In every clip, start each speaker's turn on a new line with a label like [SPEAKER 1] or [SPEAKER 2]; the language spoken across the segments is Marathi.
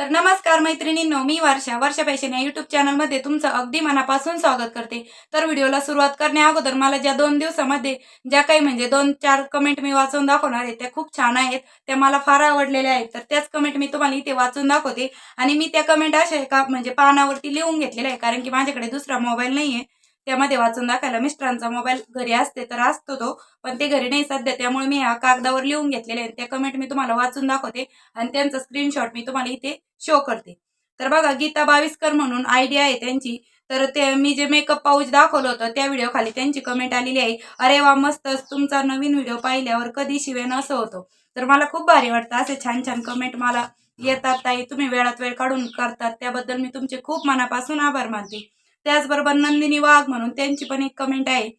[SPEAKER 1] तर नमस्कार मैत्रिणींनो मी वर्षा. वर्षा फॅशन या युट्यूब चॅनलमध्ये तुमचं अगदी मनापासून स्वागत करते. तर व्हिडिओला सुरुवात करण्या अगोदर मला ज्या दोन दिवसामध्ये ज्या काही म्हणजे दोन चार कमेंट मी वाचून दाखवणार आहे त्या खूप छान आहेत. त्या मला फार आवडलेल्या आहेत. तर त्याच कमेंट मी तुम्हाला इथे वाचून दाखवते. आणि मी त्या कमेंट अशा एका म्हणजे पानावरती लिहून घेतलेल्या आहे कारण की माझ्याकडे दुसरा मोबाईल नाही आहे त्यामध्ये वाचून दाखवायला मिस्टरांचा मोबाईल घरी असते तर असतो तो पण ते घरी नाही सध्या. त्यामुळे मी ह्या कागदावर लिहून घेतलेले आहेत त्या कमेंट मी तुम्हाला वाचून दाखवते आणि त्यांचा स्क्रीनशॉट मी तुम्हाला इथे शो करते. तर बघा गीता बाविस्कर म्हणून आयडिया आहे त्यांची. तर ते मी जे मेकअप पाऊच दाखवलं होतं त्या व्हिडिओ खाली त्यांची कमेंट आलेली आहे. अरे वा मस्तच तुमचा नवीन व्हिडिओ पाहिल्यावर कधी शिवेन असं होतं. तर मला खूप भारी वाटतं. असे छान छान कमेंट मला येतात ताई. तुम्ही वेळात वेळ काढून करतात. त्याबद्दल मी तुमचे खूप मनापासून आभार मानते. त्याचबरोबर नंदिनी वाघ म्हणून त्यांची पण एक कमेंट आहे.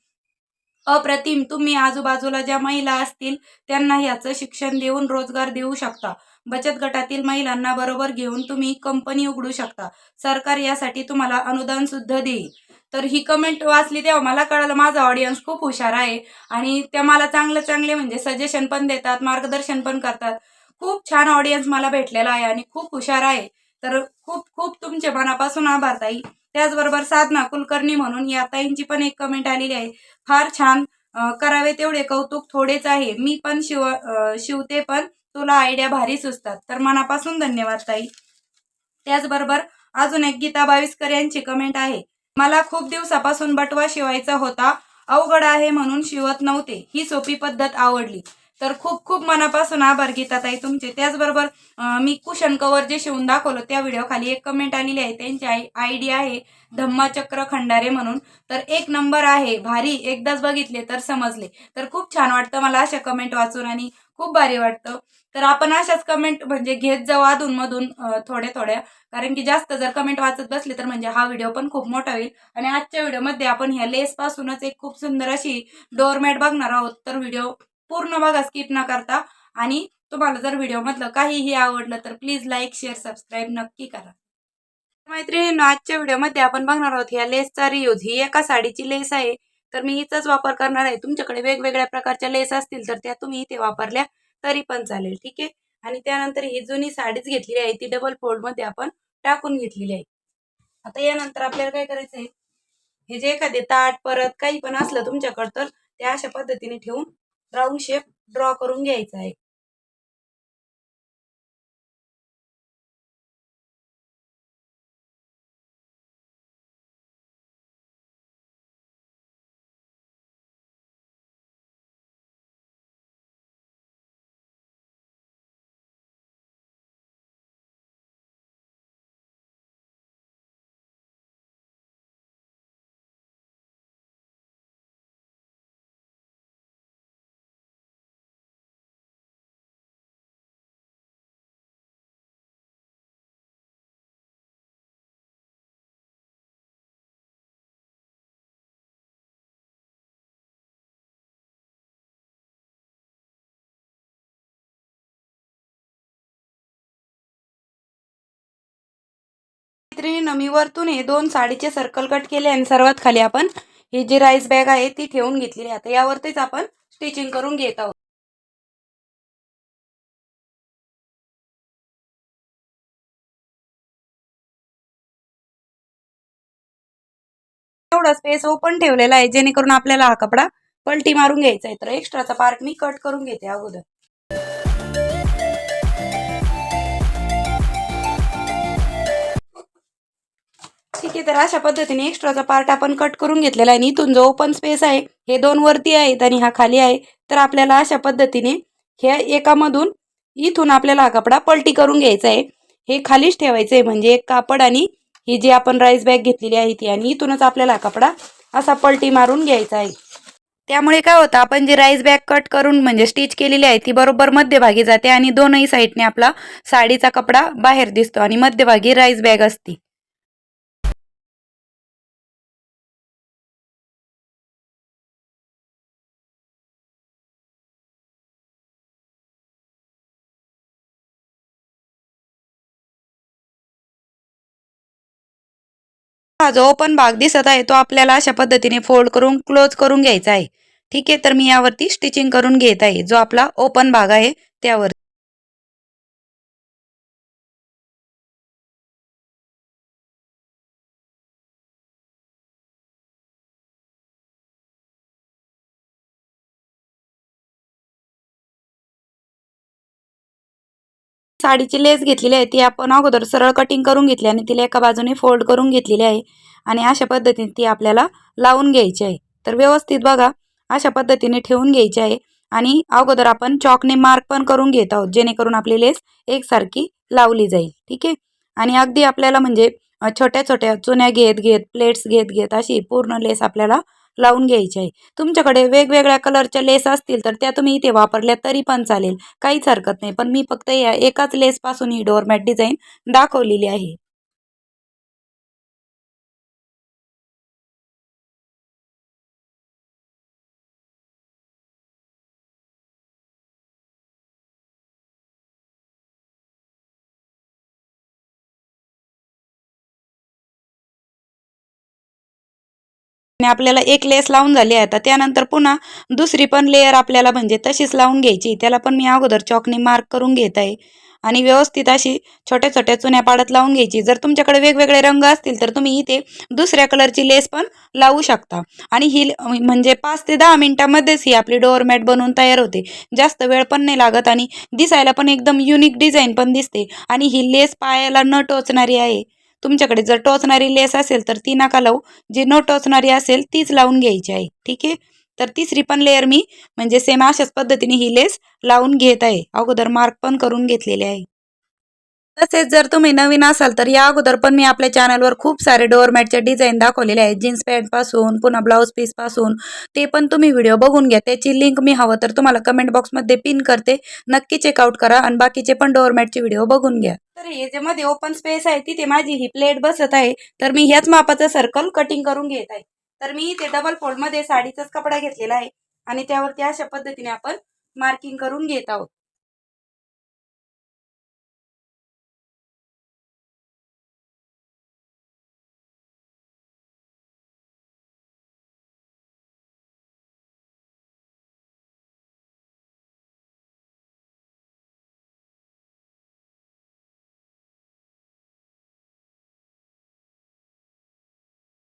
[SPEAKER 1] अप्रतिम तुम्ही आजूबाजूला ज्या महिला असतील त्यांना याचं शिक्षण देऊन रोजगार देऊ शकता. बचत गटातील महिलांना बरोबर घेऊन तुम्ही कंपनी उघडू शकता. सरकार यासाठी तुम्हाला अनुदान सुद्धा देईल. तर ही कमेंट वाचली तेव्हा मला कळालं माझा ऑडियन्स खूप हुशार आहे आणि त्या मला चांगले चांगले म्हणजे सजेशन पण देतात मार्गदर्शन पण करतात. खूप छान ऑडियन्स मला भेटलेला आहे आणि खूप हुशार आहे. तर खूप खूप तुमचे मनापासून आभार ताई. त्याचबरोबर साधना कुलकर्णी म्हणून या ताईंची पण एक कमेंट आलेली आहे. फार छान करावे तेवढे कौतुक थोडेच आहे. मी पण शिव शिवते पण तुला आयडिया भारी सुचतात. तर मनापासून धन्यवाद ताई. त्याचबरोबर अजून एक गीता बावीसकर यांची कमेंट आहे. मला खूप दिवसापासून बटवा शिवायचा होता. अवघड आहे म्हणून शिवत नव्हते. ही सोपी पद्धत आवडली. तर खूप खूप मनापासून आभार गीताताई तुमचे. त्याचबरोबर मी कुशन कवर जे शिवून दाखवलं त्या व्हिडिओ खाली एक कमेंट आलेली आहे. त्यांची आय आय आहे धम्माचक्र खंडारे म्हणून. तर एक नंबर आहे भारी. एकदाच बघितले तर समजले. तर खूप छान वाटतं मला अशा कमेंट वाचून आणि खूप भारी वाटतं. तर आपण अशाच कमेंट म्हणजे घेत जाऊ अधूनमधून मधून थोड्या थोड्या. कारण की जास्त जर कमेंट वाचत बसले तर म्हणजे हा व्हिडिओ पण खूप मोठा होईल. आणि आजच्या व्हिडिओमध्ये आपण ह्या लेस पासूनच एक खूप सुंदर अशी डोअरमॅट बघणार आहोत. तर व्हिडिओ पूर्ण बघा स्किप न करता. आणि तुम्हाला जर व्हिडिओमधलं काहीही आवडलं तर प्लीज लाईक शेअर सबस्क्राईब नक्की करा. मैत्रिणींनो आजच्या व्हिडिओमध्ये आपण बघणार आहोत ह्या लेसचा रियूज ही एका साडीची लेस आहे. तर मी हिचाच वापर करणार आहे. तुमच्याकडे वेगवेगळ्या प्रकारच्या लेस असतील तर त्या तुम्ही इथे वापरल्या तरी पण चालेल ठीक आहे? आणि त्यानंतर ही जुनी साडीच घेतलेली आहे ती डबल फोल्डमध्ये आपण टाकून घेतलेली आहे. आता यानंतर आपल्याला काय करायचं आहे हे जे एखादे ताट परत काही पण असलं तुमच्याकडं तर ते अशा पद्धतीने ठेवून राऊंड शेप ड्रॉ करून घ्यायचा आहे मैत्रिणीनं मी वरतून हे दोन साडीचे सर्कल कट केले आणि सर्वात खाली आपण ही जी राईस बॅग आहे ती ठेवून घेतलेली आहे. आता यावरतीच आपण स्टिचिंग करून घेत आहोत. एवढा स्पेस ओपन ठेवलेला आहे जेणेकरून आपल्याला हा कपडा पलटी मारून घ्यायचा आहे. तर एक्स्ट्राचा पार्ट मी कट करून घेते अगोदर. ठीक आहे तर अशा पद्धतीने एक्स्ट्राचा पार्ट आपण कट करून घेतलेला आहे. आणि इथून जो ओपन स्पेस आहे हे दोन वरती आहेत आणि हा खाली आहे. तर आपल्याला अशा पद्धतीने ह्या एकामधून इथून आपल्याला हा कपडा पलटी करून घ्यायचा आहे. हे खालीच ठेवायचं आहे म्हणजे एक कापड आणि ही जी आपण राईस बॅग घेतलेली आहे ती. आणि इथूनच आपल्याला हा कपडा असा पलटी मारून घ्यायचा आहे. त्यामुळे काय होतं आपण जी राईस बॅग कट करून म्हणजे स्टिच केलेली आहे ती बरोबर मध्यभागी जाते आणि दोनही साईडने आपला साडीचा कपडा बाहेर दिसतो आणि मध्यभागी राईस बॅग असते. हा जो ओपन भाग दिसत आहे तो आपल्याला अशा पद्धतीने फोल्ड करून क्लोज करून घ्यायचा आहे. ठीक आहे तर मी यावरती स्टिचिंग करून घेत आहे. जो आपला ओपन भाग आहे त्यावर साडीची लेस घेतलेली आहे ती आपण अगोदर सरळ कटिंग करून घेतली आणि तिला एका बाजूने फोल्ड करून घेतलेली आहे. आणि अशा पद्धतीने ती आपल्याला लावून घ्यायची आहे. तर व्यवस्थित बघा अशा पद्धतीने ठेवून घ्यायची आहे. आणि अगोदर आपण चॉकने मार्क पण करून घेत आहोत जेणेकरून आपली लेस एकसारखी लावली जाईल. ठीक आहे? आणि अगदी आपल्याला म्हणजे छोट्या छोट्या चुन्या घेत घेत प्लेट्स घेत घेत अशी पूर्ण लेस आपल्याला लावून घ्यायची. आहे तुमच्याकडे वेगवेगळ्या कलरच्या लेस असतील तर त्या तुम्ही इथे वापरल्या तरी पण चालेल. काहीच हरकत नाही. पण मी फक्त या एकाच लेसपासून ही डोअरमॅट डिझाईन दाखवलेली आहे. आणि आपल्याला एक लेस लावून झाली आहे. आता त्यानंतर पुन्हा दुसरी पण लेअर आपल्याला म्हणजे तशीच लावून घ्यायची. त्याला पण मी अगोदर चॉकने मार्क करून घेत आहे. आणि व्यवस्थित अशी छोट्या छोट्या चुन्या पाडत लावून घ्यायची. जर तुमच्याकडे वेगवेगळे रंग असतील तर तुम्ही इथे दुसऱ्या कलरची लेस पण लावू शकता. आणि ही म्हणजे पाच ते दहा मिनिटामध्येच ही आपली डोअरमॅट बनवून तयार होते. जास्त वेळ पण नाही लागत आणि दिसायला पण एकदम युनिक डिझाईन पण दिसते. आणि ही लेस पायाला न टोचणारी आहे. तुमच्याकडे जर टोचणारी लेस असेल तर ती नका लावू. जी न टोचणारी असेल तीच लावून घ्यायची आहे. ठीक आहे? तर तिसरी पण लेअर मी म्हणजे सेम अशाच पद्धतीने ही लेस लावून घेत आहे. अगोदर मार्क पण करून घेतलेले आहे. तसेच जर तुम्ही नवीन असाल तर या अगोदर पण मी आपल्या चॅनलवर खूप सारे डोअरमॅटचे डिझाईन दाखवलेले आहेत. जीन्स पॅन्टपासून पुन्हा ब्लाऊज पीसपासून ते पण तुम्ही व्हिडिओ बघून घ्या. त्याची लिंक मी हवं तर तुम्हाला कमेंट बॉक्समध्ये पिन करते. नक्की चेकआउट करा आणि बाकीचे पण डोअरमॅटचे व्हिडिओ बघून घ्या. तर हे जे मध्ये ओपन स्पेस आहे तिथे माझी ही प्लेट बसत आहे. तर मी ह्याच मापाचं सर्कल कटिंग करून घेत आहे. तर मी इथे डबल फोल्डमध्ये साडीचाच कपडा घेतलेला आहे. आणि त्यावरती अशा पद्धतीने आपण मार्किंग करून घेत आहोत.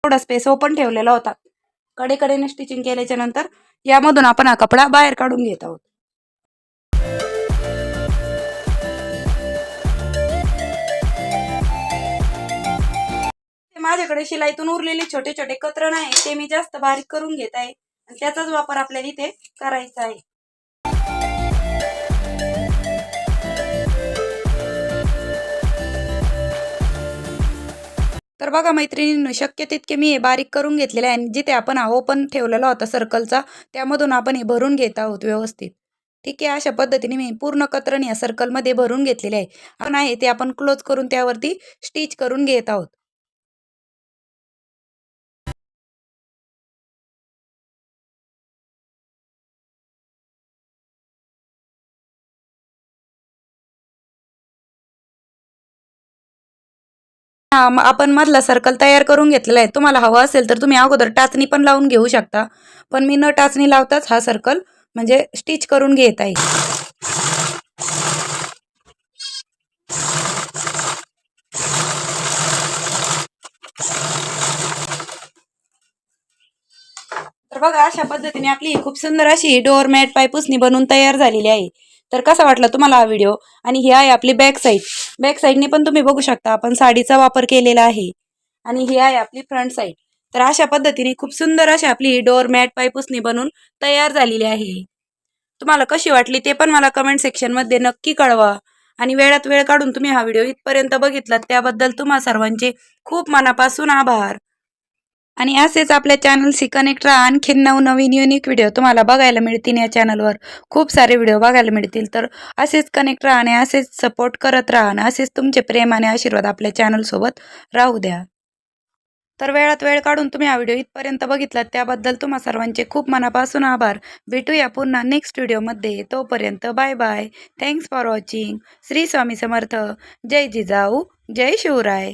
[SPEAKER 1] थोडा स्पेस ओपन ठेवलेला होता. कडेकडेने स्टिचिंग केल्याच्यानंतर यामधून आपण हा कपडा बाहेर काढून घेत आहोत. माझ्याकडे शिलाईतून उरलेले छोटे छोटे कतरण आहे ते मी जास्त बारीक करून घेत आहे. आणि त्याचाच वापर आपल्याला इथे करायचा आहे. तर बघा मैत्रिणींनो शक्य तितके मी हे बारीक करून घेतलेले आहे आणि जिथे आपण हा ओपन ठेवलेला होता सर्कलचा त्यामधून आपण हे भरून घेत आहोत व्यवस्थित. ठीक आहे अशा पद्धतीने मी पूर्ण कतरण या सर्कलमध्ये भरून घेतलेले आहे. आपण आहे ते आपण क्लोज करून त्यावरती स्टिच करून घेत आहोत. आपण मधला सर्कल तयार करून घेतलेला आहे. तुम्हाला हवं असेल तर तुम्ही अगोदर टाचणी पण लावून घेऊ शकता. पण मी न टाचणी लावताच हा सर्कल म्हणजे स्टिच करून घेत आहे. बघा अशा पद्धतीने आपली खूप सुंदर अशी डोअरमॅट पायपुसणी बनवून तयार झालेली आहे. तर कसा वाटला तुम्हाला हा व्हिडिओ? आणि ही आहे आपली बॅक साईड. बॅक साईडने पण तुम्ही बघू शकता आपण साडीचा वापर केलेला आहे. आणि ही आहे आपली फ्रंट साईड. तर अशा पद्धतीने खूप सुंदर अशी आपली ही डोअरमॅट पायपुसणी बनवून तयार झालेली आहे. तुम्हाला कशी वाटली ते पण मला कमेंट सेक्शनमध्ये नक्की कळवा. आणि वेळात वेळ काढून तुम्ही हा व्हिडिओ इथपर्यंत बघितलात त्याबद्दल तुम्हा सर्वांचे खूप मनापासून आभार. आणि असेच आपल्या चॅनलशी कनेक्ट राहा. आणखीन नवनवीन युनिक व्हिडिओ तुम्हाला बघायला मिळतील या चॅनलवर खूप सारे व्हिडिओ बघायला मिळतील. तर असेच कनेक्ट राहा आणि असेच सपोर्ट करत राहा आणि असेच तुमचे प्रेम आणि आशीर्वाद आपल्या चॅनलसोबत राहू द्या. तर वेळात वेळ काढून तुम्ही हा व्हिडिओ इथपर्यंत बघितलात. त्याबद्दल तुम्हा सर्वांचे खूप मनापासून आभार. भेटूया पुन्हा नेक्स्ट व्हिडिओमध्ये तोपर्यंत bye bye thanks for watching Shri Swami Samarth. जय जिजाऊ. जय शिवराय.